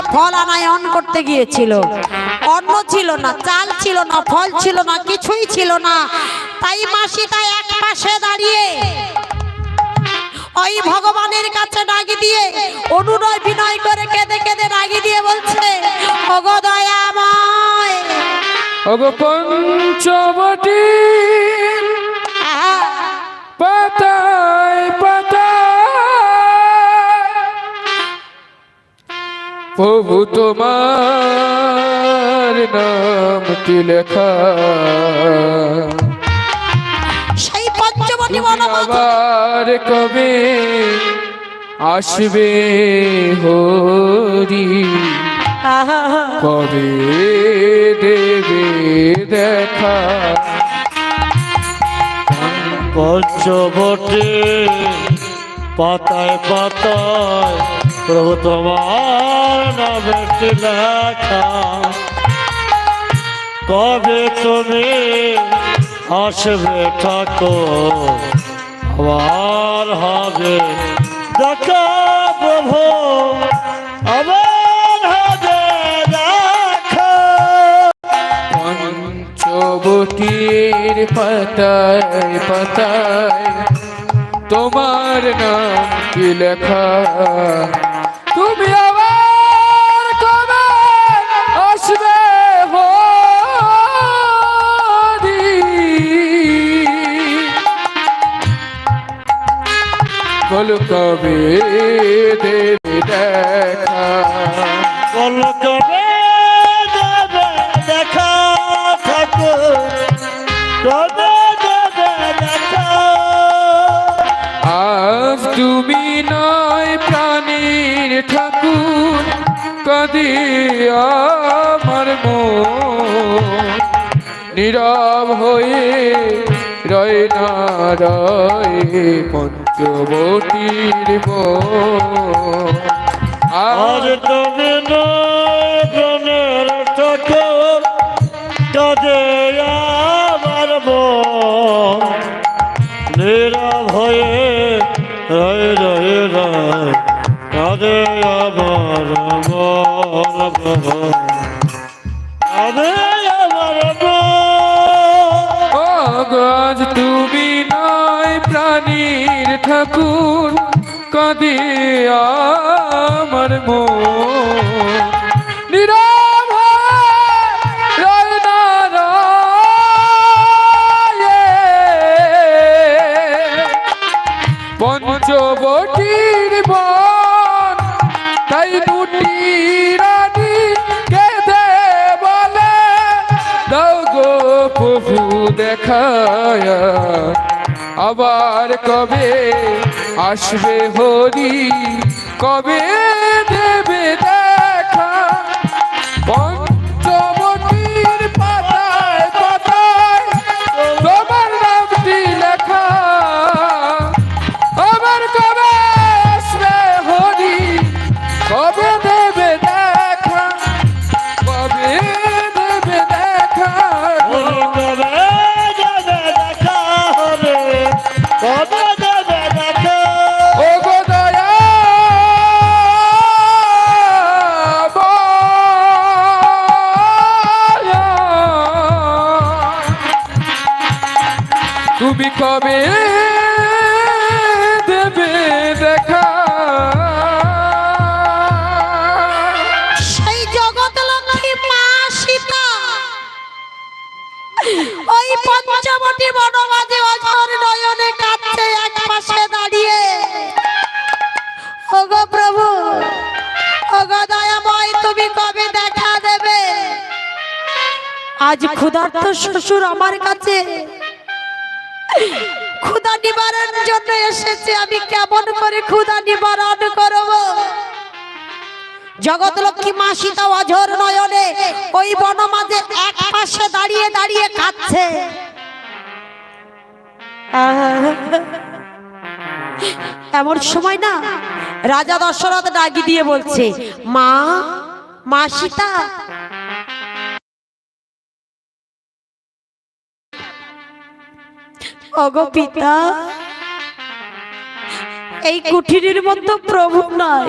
মাঝে ফল আনায়ন করতে গিয়েছিল। অন্ন ছিল না চাল ছিল না ফল ছিল না কিছুই ছিল না। তাই মাসিটা এক পাশে দাঁড়িয়ে ওই ভগবানের কাছে ডাকি দিয়ে অনুনয় বিনয় করে কেঁদে কেঁদে ডাকি দিয়ে বলছে ওগো দয়াময় পঞ্চবটি পাতায় প্রভু তোমার নাম কি লেখা? সেই পঞ্চবটি আবার কবে আসবে হরি? কবে দেবে দেখা? পঞ্চবটে পাতায় পাতায় প্রভু তোমার নামে লেখা। কবে তুমি আসবে ঠাকুর? আমার হবে দেখা প্রভু আমার হবে দেখা। পঞ্চবটির পাতায় পাতায় তোমার নাম কি লেখা। কবে বল কবে দেবে দেখা। কলকবে দেবে দেখা ঠাকুর কবে দেবে দেখা। আজ তুমি নয় কদি আমার নীরব হয়ে রয় না রয় পঞ্চবটির আজ তুমি নয় মন তুমি নয় প্রাণীর ঠাকুর কাঁদে আমার মন। দেখায় আবার কবে আসবে হরি? কবে তুমি কবে দেবে দেখা। সেই জগৎ লক্ষ্মী মা সীতা ওই পঞ্চবটি বনমাঝে অঝর নয়নে কাঁদছে এক পাশে দাঁড়িয়ে। ওগো প্রভু, ওগো দয়াময়, তুমি কবে দেখা দেবে? আজ ক্ষুধার্ত শ্বশুর আমার কাছে ক্ষুধা নিবারণের জন্য এসেছে, আমি কেমন করে ক্ষুধা নিবারণ করব? জগৎ লক্ষ্মী মা সীতা অঝর নয়নে, ওই বনমাঝে এক পাশে দাঁড়িয়ে দাঁড়িয়ে কাঁদছে। এমন সময় না, রাজা দশরথ ডাকি দিয়ে বলছে, মা মা সীতা অগো পিতা এই কুঠিরের মধ্যে প্রভু নাই।